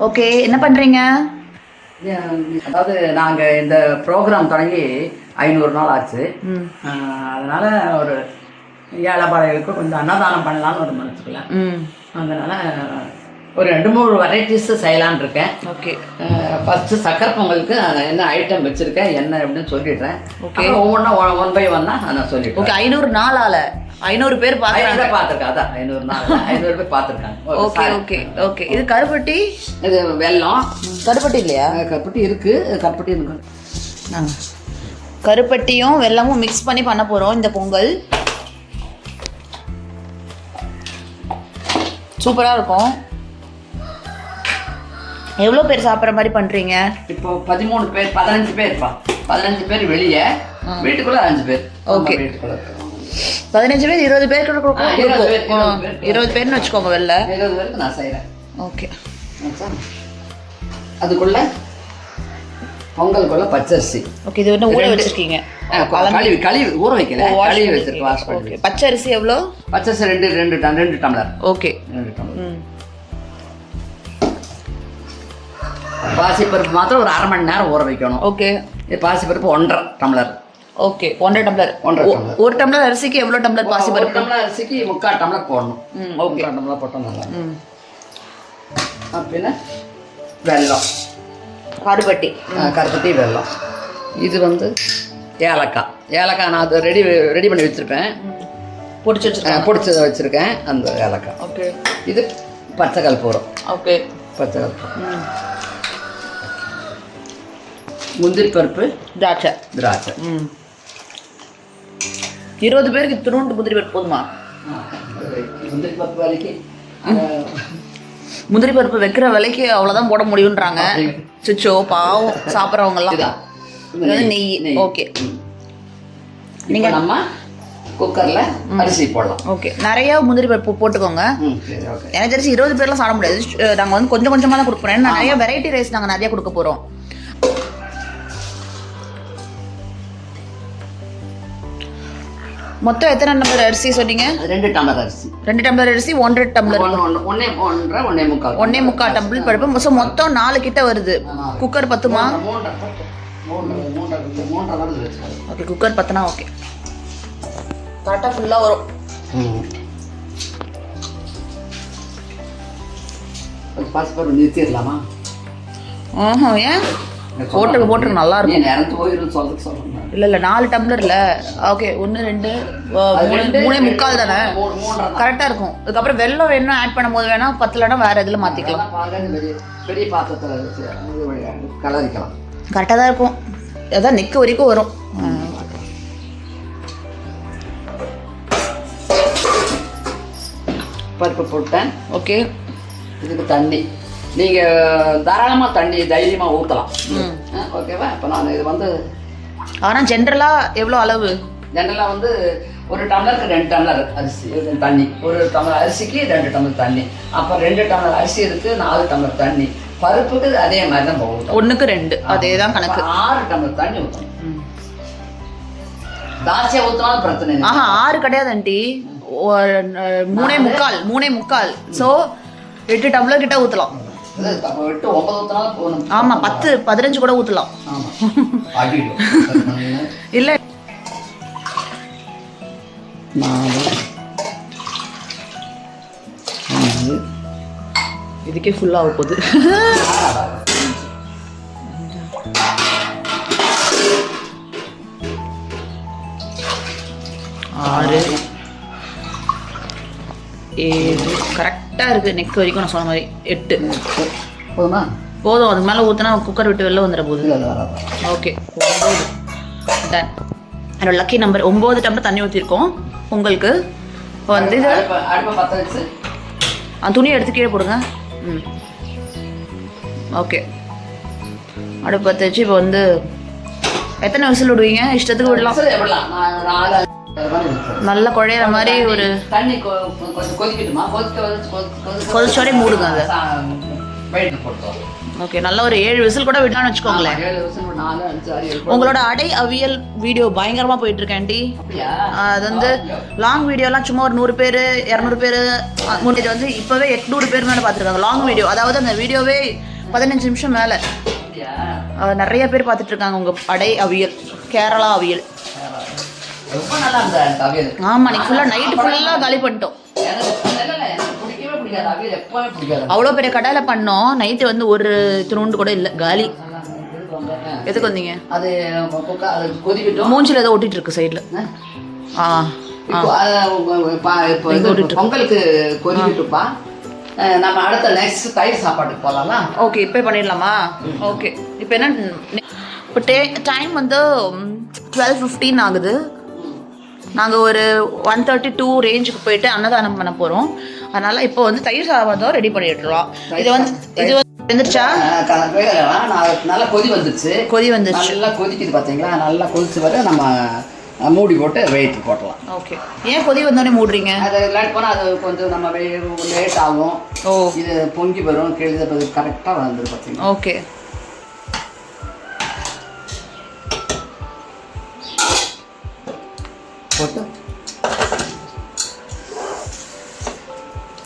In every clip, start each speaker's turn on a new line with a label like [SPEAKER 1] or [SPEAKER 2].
[SPEAKER 1] Okay என்ன பண்றீங்க?
[SPEAKER 2] அதாவது நாங்கள் இந்த ப்ரோக்ராம் தொடங்கி ஐநூறு நாள் ஆச்சு. அதனால ஒரு ஏழைப்பாளைகளுக்கு கொஞ்சம் அன்னதானம் பண்ணலான்னு ஒரு மனசுக்குள்ள.
[SPEAKER 1] ம்.
[SPEAKER 2] அதனால ஒரு ரெண்டு மூணு வெரைட்டிஸ் செய்யலான்னு இருக்கேன்.
[SPEAKER 1] ஓகே
[SPEAKER 2] ஃபஸ்ட்டு சக்கரை பொங்கலுக்கு என்ன ஐட்டம் வச்சுருக்கேன் என்ன அப்படின்னு சொல்லிடுறேன்.
[SPEAKER 1] Okay.
[SPEAKER 2] ஒவ்வொன்றா ஒன் பை ஒன்னாக நான் சொல்லிடுறேன்.
[SPEAKER 1] ஓகே ஐநூறு நாள் ஆல ஐநூறு பேர் பார்க்குறாங்க.
[SPEAKER 2] ஐநூறு பார்த்துருக்கேன் அதான் ஐநூறு நாள் ஐநூறு பேர் பார்த்துருக்காங்க.
[SPEAKER 1] ஓகே ஓகே ஓகே இது கருப்பட்டி?
[SPEAKER 2] இது வெல்லம்
[SPEAKER 1] கருப்பட்டி இல்லையா?
[SPEAKER 2] கருப்பட்டி இருக்கு. கருப்பட்டி இருக்கு.
[SPEAKER 1] கருப்பட்டியும் வெல்லமும் மிக்ஸ் பண்ணி பண்ண போறோம் இந்த பொங்கல். சூப்பரா இருக்கும். எவ்வளோ பேர் சாப்பிட்ற மாதிரி பண்றீங்க?
[SPEAKER 2] இப்போ பதிமூணு பேர் பதினஞ்சு பேர்ப்பா பதினஞ்சு பேர் வெளியே. வீட்டுக்குள்ள அஞ்சு பேர். நம்ம வீட்டுக்குள்ள
[SPEAKER 1] பதினஞ்சு பேர் இருபது
[SPEAKER 2] பேர்,
[SPEAKER 1] ஆ,
[SPEAKER 2] இருபது பேர்.
[SPEAKER 1] இருபது பேர்னு வச்சுக்கோங்க வெளில.
[SPEAKER 2] இருபது பேருக்கு நான் செய்கிறேன்
[SPEAKER 1] ஓகே.
[SPEAKER 2] அதுக்குள்ள பொங்கலுக்குள்ள பச்சரிசி.
[SPEAKER 1] ஓகே இது வந்து ஊற வச்சிருக்கீங்க.
[SPEAKER 2] கழுவி கழுவி ஊற வைக்கல. கழுவி வச்சிருக்கு வாஷ் பண்ணி
[SPEAKER 1] ஓகே. பச்சை அரிசி எவ்வளோ?
[SPEAKER 2] பச்சரிசி ரெண்டு ரெண்டு டம்- ரெண்டு டம்ளர்.
[SPEAKER 1] ஓகே.
[SPEAKER 2] ரெண்டு டம்ளர். பாசிப்பருப்பு மாத்திரம் ஒரு அரை மணி நேரம் ஊற வைக்கணும்.
[SPEAKER 1] ஓகே.
[SPEAKER 2] இது பாசிப்பருப்பு ஒன்றரை டம்ளர்.
[SPEAKER 1] ஓகே ஒன்றரை டம்ளர். ஒரு டம்ளர் அரிசிக்கு எவ்வளோ டம்ளர் பாசி
[SPEAKER 2] ஒரு டம்ளர் அரிசிக்கு முக்கால் டம்ளர் போடணும்.
[SPEAKER 1] ம் ஓகே
[SPEAKER 2] முக்கால் டம்ளர் போட்டோம் நல்லா.
[SPEAKER 1] ம்.
[SPEAKER 2] அப்படின்னா வெல்லம்.
[SPEAKER 1] கருப்பட்டி.
[SPEAKER 2] கருப்பட்டி வெல்லம். இது வந்து ஏலக்காய். ஏலக்காய் நான் அதை ரெடி ரெடி பண்ணி வச்சுருப்பேன்.
[SPEAKER 1] பொடிச்சு வச்சிருக்கேன்.
[SPEAKER 2] பிடிச்சதை வச்சுருக்கேன். அந்த ஏலக்காய்.
[SPEAKER 1] ஓகே
[SPEAKER 2] இது பச்சை கற்பூரம்
[SPEAKER 1] ஓகே
[SPEAKER 2] பச்சை கற்பூரம்
[SPEAKER 1] ம்.
[SPEAKER 2] முந்திரி பருப்பு
[SPEAKER 1] திராட்சை.
[SPEAKER 2] திராட்சை.
[SPEAKER 1] ம். இருபது பேருக்கு திருவண்டு முந்திரி பருப்பு போதுமா?
[SPEAKER 2] முந்திரி பருப்பு வரைக்கு
[SPEAKER 1] முந்திரி பருப்பு வைக்கிற விலைக்கு அவ்வளோதான் போட முடியுன்றாங்க சிச்சோ பாவம் சாப்பிட்றவங்கலாம் நெய். ஓகே.
[SPEAKER 2] நீங்க நம்ம குக்கர்ல அரிசி போடலாம்.
[SPEAKER 1] ஓகே. நிறைய முந்திரி பருப்பு போட்டுக்கோங்க. எனக்கு தெரிஞ்சு இருபது பேர்லாம் சாப்பிட முடியாது. நாங்கள் வந்து கொஞ்சம் கொஞ்சமாக தான் கொடுக்க போகிறோம் ஏன்னா நிறைய வெரைட்டி ரைஸ் நாங்கள் நிறைய கொடுக்க போகிறோம் மொத்தம் எத்தனை நம்பர் அரிசி சொன்னீங்க?
[SPEAKER 2] ரெண்டு டம்ளர் அரிசி.
[SPEAKER 1] ரெண்டு டம்ளர் அரிசி ஒன்றரை டம்ளர்.
[SPEAKER 2] ஒன்றே ஒன்றரை ஒன்றே முக்கால்.
[SPEAKER 1] ஒன்னே முக்கால் டம்ளர் பருப்பு. ஸோ மொத்தம் நாலு கிட்ட வருது. குக்கர் பத்துமா? ஓகே குக்கர் பத்துனா ஓகே கரெக்டாக ஃபுல்லாக வரும்.
[SPEAKER 2] பாஸ்போர்ட் நிறுத்திடலாமா?
[SPEAKER 1] ஆஹா ஏன்? போட்டுருக்கு போட்டுருக்கு நல்லா இருக்கும் இல்லை இல்லை நாலு டம்ளர்ல ஓகே ஒன்று ரெண்டு மூணு முக்கால் தானே. கரெக்டாக இருக்கும். அதுக்கப்புறம் வெள்ளம் வேணும் ஆட் பண்ணும்போது வேணா பத்தலனா வேற இதில் மாற்றிக்கலாம்
[SPEAKER 2] பெரிய பாத்திரத்தில் கலரிக்கலாம்.
[SPEAKER 1] கரெக்டாக தான் இருக்கும். அதான் நெக்கு வரைக்கும் வரும்.
[SPEAKER 2] பருப்பு போட்டேன்.
[SPEAKER 1] ஓகே.
[SPEAKER 2] இதுக்கு தண்ணி. நீங்கள் தாராளமாக தண்ணி தைரியமாக ஊற்றலாம் ஓகேவா? இப்போ நான் இது வந்து
[SPEAKER 1] ஆனால் ஜென்ரலாக எவ்வளோ அளவு?
[SPEAKER 2] ஜெனரலாக வந்து ஒரு டம்ளருக்கு ரெண்டு டம்ளர் அரிசி தண்ணி. ஒரு டம்ளர் அரிசிக்கு ரெண்டு டம்ளர் தண்ணி. அப்போ ரெண்டு டம்ளர் அரிசி இருக்கு நாலு டம்ளர் தண்ணி. பருப்புக்கு அதே மாதிரி தான் ஊற்றணும்
[SPEAKER 1] ஒன்றுக்கு ரெண்டு. அதே தான் கணக்கு.
[SPEAKER 2] ஆறு டம்ளர் தண்ணி ஊற்றணும். தாசியாக ஊற்றினாலும் பிரச்சனை இல்லை.
[SPEAKER 1] ஆஹா ஆறு கிடையாது ஆண்டி. மூணே முக்கால் மூணே முக்கால். ஸோ எட்டு டம்ளர் கிட்ட ஊற்றலாம் ஆமாம் பத்து பதினஞ்சு கூட
[SPEAKER 2] அடிக்கும்
[SPEAKER 1] இல்லை. இதுக்கே ஃபுல்லாக போகுது. ஆறு. ஏழு. கரெக்டாக இருக்குது நெக் வரைக்கும் நான் சொன்ன மாதிரி. எட்டு.
[SPEAKER 2] போதுமா?
[SPEAKER 1] போதும் அதுக்கு மேலே ஊற்றினா குக்கர் விட்டு வெளில வந்துட போகுது. ஓகே ஒம்பது டன் என்னோட லக்கி நம்பர் ஒம்பது டம்ளர் தண்ணி ஊற்றிருக்கோம் உங்களுக்கு வந்து இது அந்த துணியை எடுத்து கீழே போடுங்க. ம். ஓகே அடுப்பு பற்ற வச்சு இப்போ வந்து எத்தனை விசில் விடுவீங்க? இஷ்டத்துக்கு விடலாம். நல்லா குழையிற மாதிரி ஒரு
[SPEAKER 2] தண்ணி கொதிக்கட்டுமா?
[SPEAKER 1] கொதிச்சோடே மூடுங்க அதை. ஓகே நல்ல ஒரு ஏழு விசில் கூட விடலாம்னு வச்சுக்கோங்களேன். உங்களோட அடை அவியல் வீடியோ பயங்கரமா போயிட்டு இருக்கு ஆண்டி
[SPEAKER 2] அப்படியா
[SPEAKER 1] அது வந்து லாங் வீடியோலாம் சும்மா ஒரு நூறு பேர் இரநூறு பேர் இது வந்து இப்போவே எட்நூறு பேர் மேலே பார்த்துருக்காங்க. லாங் வீடியோ அதாவது அந்த வீடியோவே பதினஞ்சு நிமிஷம் மேலே. நிறைய பேர் பார்த்துட்டு இருக்காங்க உங்கள் அடை அவியல். கேரளா அவியல்.
[SPEAKER 2] ரொம்ப நல்லா இருந்த அவியல்?
[SPEAKER 1] ஆமாம் இன்னைக்கு ஃபுல்லாக நைட்டு ஃபுல்லாக காலி பண்ணிட்டோம்.
[SPEAKER 2] எனக்கு எனக்கு
[SPEAKER 1] அவ்வளோ பெரிய கடையில் பண்ணோம். நைட்டு வந்து ஒரு திருண்டு கூட இல்லை காலி. எதுக்கு வந்தீங்க?
[SPEAKER 2] அது கொதிக்கட்டும்.
[SPEAKER 1] மூஞ்சில் ஏதோ ஒட்டிட்டு இருக்கு சைடில் ஆ.
[SPEAKER 2] பொங்கலுக்கு கொதிக்கட்டுப்பா அஹ் நம்ம அடுத்த நெக்ஸ்ட் தயிர் சாப்பாட்டுக்கு போகலாம்ல
[SPEAKER 1] ஓகே இப்போ பண்ணிடலாமா? ஓகே. இப்போ என்ன இப்போ டே டைம் வந்து டுவெல் ஃபிஃப்டீன் ஆகுது. நாங்கள் ஒரு ஒன் தேர்ட்டி டூ ரேஞ்சுக்கு போயிட்டு அன்னதானம் பண்ண போகிறோம் அதனால் இப்போ வந்து தயிர் சாதம் ரெடி பண்ணிட்டுருவோம் இது வந்து இது வந்து வந்துருச்சா?
[SPEAKER 2] நல்லா கொதி வந்துச்சு
[SPEAKER 1] கொதி வந்துருச்சு.
[SPEAKER 2] நல்லா கொதிக்குது பார்த்தீங்களா நல்லா கொதிச்சு வர நம்ம மூடி போட்டு வெயிட் போட்டலாம்.
[SPEAKER 1] ஓகே ஏன் கொதி வந்தோடனே மூடுறீங்க?
[SPEAKER 2] அது லேட் போனால் அது கொஞ்சம் நம்ம லேட் ஆகும்.
[SPEAKER 1] ஓ.
[SPEAKER 2] இது பொங்கி வரும் கெழுத கரெக்டாக வந்துடும் பார்த்தீங்களா
[SPEAKER 1] ஓகே
[SPEAKER 2] போட்டு?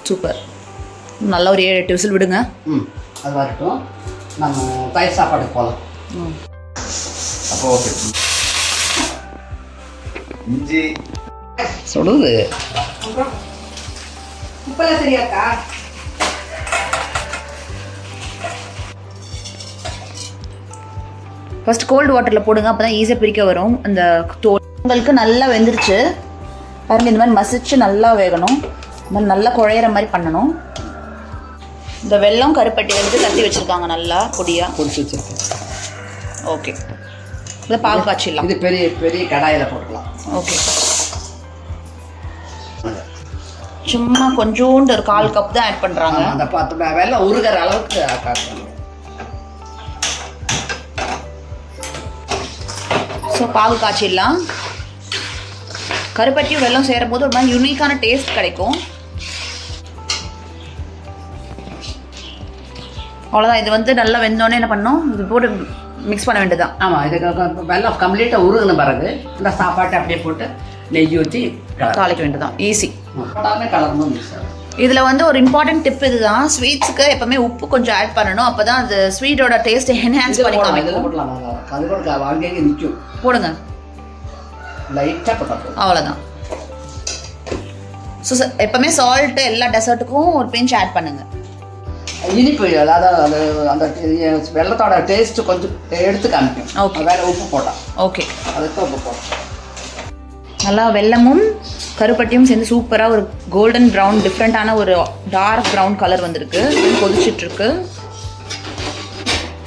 [SPEAKER 1] சூப்பர். நல்ல ஒரு ஏழு எட்டு விசில் விடுங்க.
[SPEAKER 2] ம் அது வரட்டும். நம்ம தயிர் சாப்பாட்டுக்கு போகலாம்
[SPEAKER 1] ம்.
[SPEAKER 2] அப்போ ஓகே.
[SPEAKER 3] இஞ்சி.
[SPEAKER 2] சுடுது
[SPEAKER 4] உப்பெல்லாம் சரியாக்கா?
[SPEAKER 1] ஃபர்ஸ்ட் கோல்டு வாட்டரில் போடுங்க அப்போ தான் ஈஸியாக பிரிக்க வரும். அந்த தோல் உங்களுக்கு நல்லா வெந்துருச்சு. பாருங்க இந்த மாதிரி மசிச்சு நல்லா வேகணும். இந்த மாதிரி நல்லா குழையிற மாதிரி பண்ணணும். இந்த வெல்லம் கருப்பட்டி வந்து தட்டி வச்சுருக்காங்க நல்லா பொடியாக
[SPEAKER 2] பொடிச்சு வச்சிருக்கேன்.
[SPEAKER 1] ஓகே. இதை பாகு காய்ச்சிடலாம்.
[SPEAKER 2] இது பெரிய பெரிய கடாயில் போட்டுக்கலாம்.
[SPEAKER 1] ஓகே. சும்மா கொஞ்சோண்டு ஒரு கால் கப் தான் ஆட் பண்ணுறாங்க
[SPEAKER 2] அந்த பத்து வெள்ளம் உருகிற அளவுக்கு
[SPEAKER 1] ஸோ பாகு காய்ச்சிடலாம். கருப்பட்டியும் வெல்லம் சேரும் போது ஒரு மாதிரி யூனிக்கான டேஸ்ட் கிடைக்கும். அவ்வளோதான் இது வந்து நல்லா வெந்தோடனே என்ன பண்ணோம் இது போட்டு மிக்ஸ் பண்ண வேண்டியதுதான்.
[SPEAKER 2] ஆமாம் க- வெள்ளம் கம்ப்ளீட்டாக உருகின பிறகு இந்த சாப்பாட்டை அப்படியே போட்டு நெய் ஊற்றி
[SPEAKER 1] தாளிக்க வேண்டியதுதான். ஈஸி
[SPEAKER 2] ஆகும்
[SPEAKER 1] இதில் வந்து ஒரு இம்பார்ட்டன்ட் டிப் இதுதான். ஸ்வீட்ஸுக்கு எப்பவுமே உப்பு கொஞ்சம் ஆட் பண்ணணும். அப்போ தான் அது ஸ்வீட்டோட டேஸ்ட் என்ஹான்ஸ் பண்ணி
[SPEAKER 2] போடலாம்
[SPEAKER 1] போடுங்க.
[SPEAKER 2] லைட்டாக போதும்
[SPEAKER 1] அவ்வளோதான் ஸோ எப்பவுமே சால்ட்டு எல்லா டெசர்ட்டுக்கும் ஒரு பிஞ்ச் ஆட் பண்ணுங்க.
[SPEAKER 2] இனிப்பு அதாவது அந்த அந்த வெள்ளத்தோட டேஸ்ட் கொஞ்சம் எடுத்து காமிக்கும்
[SPEAKER 1] Okay.
[SPEAKER 2] வேற உப்பு போட்டால்
[SPEAKER 1] ஓகே
[SPEAKER 2] அதுக்கு உப்பு போட்டோம்
[SPEAKER 1] நல்லா வெல்லமும் கருப்பட்டியும் சேர்ந்து சூப்பராக ஒரு கோல்டன் ப்ரௌன் டிஃப்ரெண்ட்டான ஒரு டார்க் ப்ரௌன் கலர் வந்திருக்கு. கொதிச்சிட்டு இருக்கு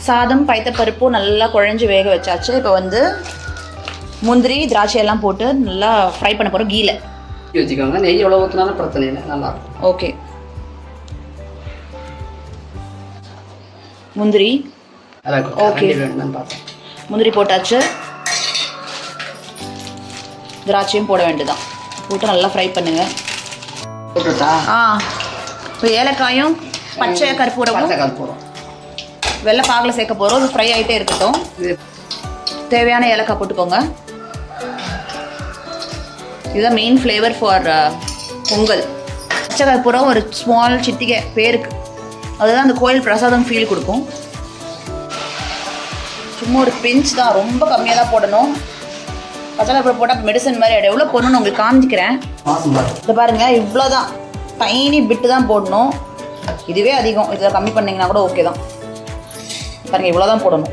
[SPEAKER 1] சாதம் பைத்தப்பருப்பும் நல்லா குழஞ்சி வேக வச்சாச்சு. இப்போ வந்து முந்திரி திராட்சை எல்லாம் போட்டு நல்லா ஃப்ரை பண்ண போகிறோம் கீல
[SPEAKER 2] வச்சுக்கோங்க. நெய் எவ்வளோ ஊற்றினாலும் பிரச்சனை இல்லை. நல்லா இருக்கும்.
[SPEAKER 1] ஓகே முந்திரி.
[SPEAKER 2] பார்த்தேன்.
[SPEAKER 1] முந்திரி போட்டாச்சு. திராட்சையும் போட வேண்டியதுதான். போட்டு நல்லா ஃப்ரை பண்ணுங்க. ஆ. இப்போ ஏலக்காயும் பச்சை கற்பூரமும்
[SPEAKER 2] போடும்
[SPEAKER 1] வெள்ளை பாகில் சேர்க்க போகிறோம் ஃப்ரை ஆகிட்டே இருக்கட்டும். தேவையான ஏலக்காய் போட்டுக்கோங்க. இதுதான் மெயின் ஃப்ளேவர் ஃபார் பொங்கல். பச்சகற்பூரம் ஒரு ஸ்மால் சிட்டிகை பேருக்கு. அதுதான் அந்த கோயில் பிரசாதம் ஃபீல் கொடுக்கும். சும்மா ஒரு பிஞ்ச் தான் ரொம்ப கம்மியாக தான் போடணும். பச்சகற்பூரம் போட்டால் மெடிசன் மாதிரி ஆகிடும் எவ்வளோ போடணும்னு உங்களுக்கு காமிக்கிறேன் இதை பாருங்கள் இவ்வளோ தான் டைனி பிட்டு தான் போடணும். இதுவே அதிகம். இதில் கம்மி பண்ணீங்கன்னா கூட ஓகே தான். பாருங்கள் இவ்வளோ தான் போடணும்.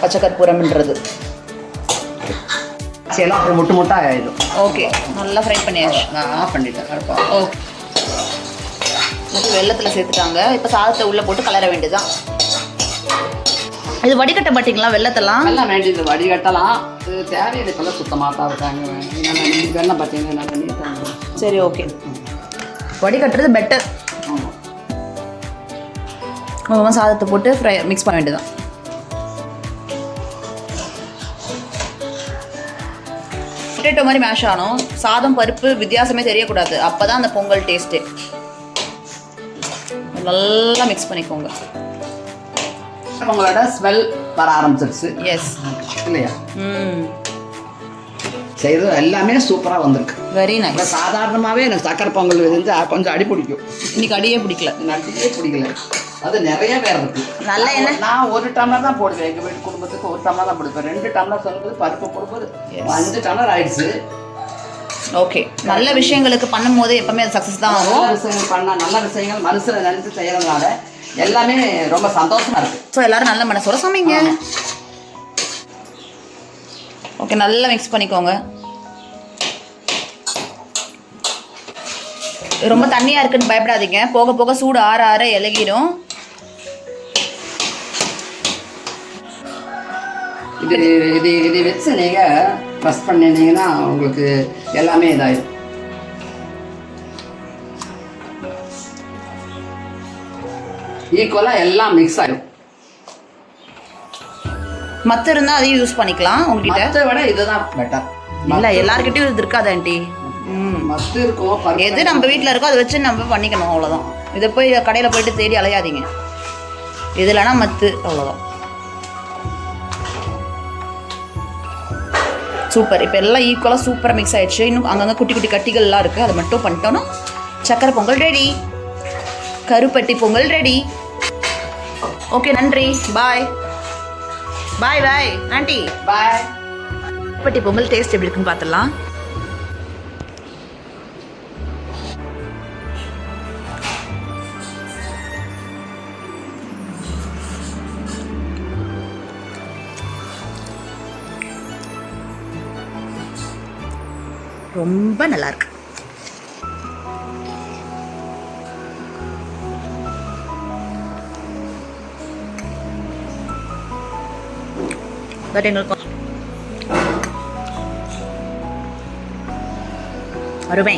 [SPEAKER 1] பச்சை கற்பூரம்ன்றது
[SPEAKER 2] சரி அப்புறம் முட்டு முட்டா ஆயிடும்.
[SPEAKER 1] ஓகே நல்லா ஃப்ரை பண்ணியாச்சு.
[SPEAKER 2] நான் ஆஃப் பண்ணிட்டேன். கரெக்டா
[SPEAKER 1] ஓகே வெள்ளத்தில் சேர்த்துட்டாங்க. இப்போ சாதத்தை உள்ளே போட்டு கலர வேண்டியதுதான். இது வடிகட்ட மாட்டிங்களா வெள்ளத்தெல்லாம்?
[SPEAKER 2] வெள்ளம் வேண்டியது வடிகட்டலாம். இது தேவையில்லை இப்போல்லாம் சுத்தமாக தான் இருக்காங்க. வெள்ளம் பார்த்தீங்கன்னா நல்லா நீட்டாக
[SPEAKER 1] சரி ஓகே வடிகட்டுறது பெட்டர்
[SPEAKER 2] ஆமாம்
[SPEAKER 1] சாதத்தை போட்டு ஃப்ரை மிக்ஸ் பண்ண வேண்டியதுதான். பொட்டேட்டோ மாதிரி மேஷ் ஆகணும். சாதம் பருப்பு வித்தியாசமே தெரியக்கூடாது. அப்போ தான் அந்த பொங்கல் டேஸ்ட்டு நல்லா மிக்ஸ் பண்ணிக்கோங்க.
[SPEAKER 2] உங்களோட ஸ்மெல் வர ஆரம்பிச்சிருச்சு.
[SPEAKER 1] எஸ்
[SPEAKER 2] இல்லையா?
[SPEAKER 1] ம்.
[SPEAKER 2] எல்லாமே சூப்பராக வந்திருக்கு.
[SPEAKER 1] வெரி நைஸ்
[SPEAKER 2] சாதாரணமாகவே எனக்கு சக்கரை பொங்கல் வந்து கொஞ்சம் அடி பிடிக்கும்.
[SPEAKER 1] இன்னைக்கு அடியே பிடிக்கல.
[SPEAKER 2] நடிக்கவே பிடிக்கல. அது நிறைய பேர் இருக்கு.
[SPEAKER 1] நல்ல எண்ணெய்.
[SPEAKER 2] நான் ஒரு டம்ளர் தான் போடுவேன். எங்கள் வீட்டு குடும்பத்துக்கு ஒரு டம்ளர் தான் போடுவேன். ரெண்டு டம்ளர் சொல்லும்போது பருப்பு போடும்போது. அஞ்சு டம்ளர் ஆயிடுச்சு.
[SPEAKER 1] ஓகே நல்ல விஷயங்களுக்கு பண்ணும்போது எப்பவுமே அது சக்ஸஸ் தான் ஆகும்.
[SPEAKER 2] விஷயங்கள் பண்ணால் நல்ல விஷயங்கள் மனசுல நினைச்சு செய்யறதுனால எல்லாமே ரொம்ப சந்தோஷமா இருக்கு.
[SPEAKER 1] ஸோ எல்லாரும் நல்ல மனசோட சமைங்க. ஓகே நல்லா மிக்ஸ் பண்ணிக்கோங்க. ரொம்ப தண்ணியா இருக்குன்னு பயப்படாதீங்க. போக போக சூடு ஆற ஆற இலகிடும்
[SPEAKER 2] இது இது இது வச்சு நீங்க ப்ரெஸ் பண்ணினீங்கன்னா உங்களுக்கு எல்லாமே இதாயிடும் ஈக்குவலாக எல்லாம் மிக்ஸ் ஆயிடும்
[SPEAKER 1] மத்த இருந்தா அதையும் யூஸ் பண்ணிக்கலாம் உங்ககிட்ட.
[SPEAKER 2] மற்ற விட இதுதான் பெட்டர்
[SPEAKER 1] இல்ல எல்லார்கிட்டயும் இது இருக்காது ஆண்டி. ம்.
[SPEAKER 2] மத்து இருக்கும் பருப்பு
[SPEAKER 1] எது நம்ம வீட்டில் இருக்கோ அதை வச்சு நம்ம பண்ணிக்கணும் அவ்வளோதான் இதை போய் கடையில் போயிட்டு தேடி அலையாதீங்க. இதுலனா மத்து அவ்வளோதான் சூப்பர் இப்போ எல்லாம் ஈக்குவலாக சூப்பராக மிக்ஸ் ஆயிடுச்சு. இன்னும் அங்கங்கே குட்டி குட்டி கட்டிகள்லாம் இருக்குது அதை மட்டும் பண்ணிட்டோன்னா சக்கரை பொங்கல் ரெடி கருப்பட்டி பொங்கல் ரெடி ஓகே நன்றி. பாய் பாய் பாய் ஆண்டி
[SPEAKER 2] பாய்
[SPEAKER 1] கருப்பட்டி பொங்கல் டேஸ்ட் எப்படி இருக்குன்னு பார்த்துடலாம். ரொம்ப நல்லா இருக்கு பட் எங்களுக்கு அருமை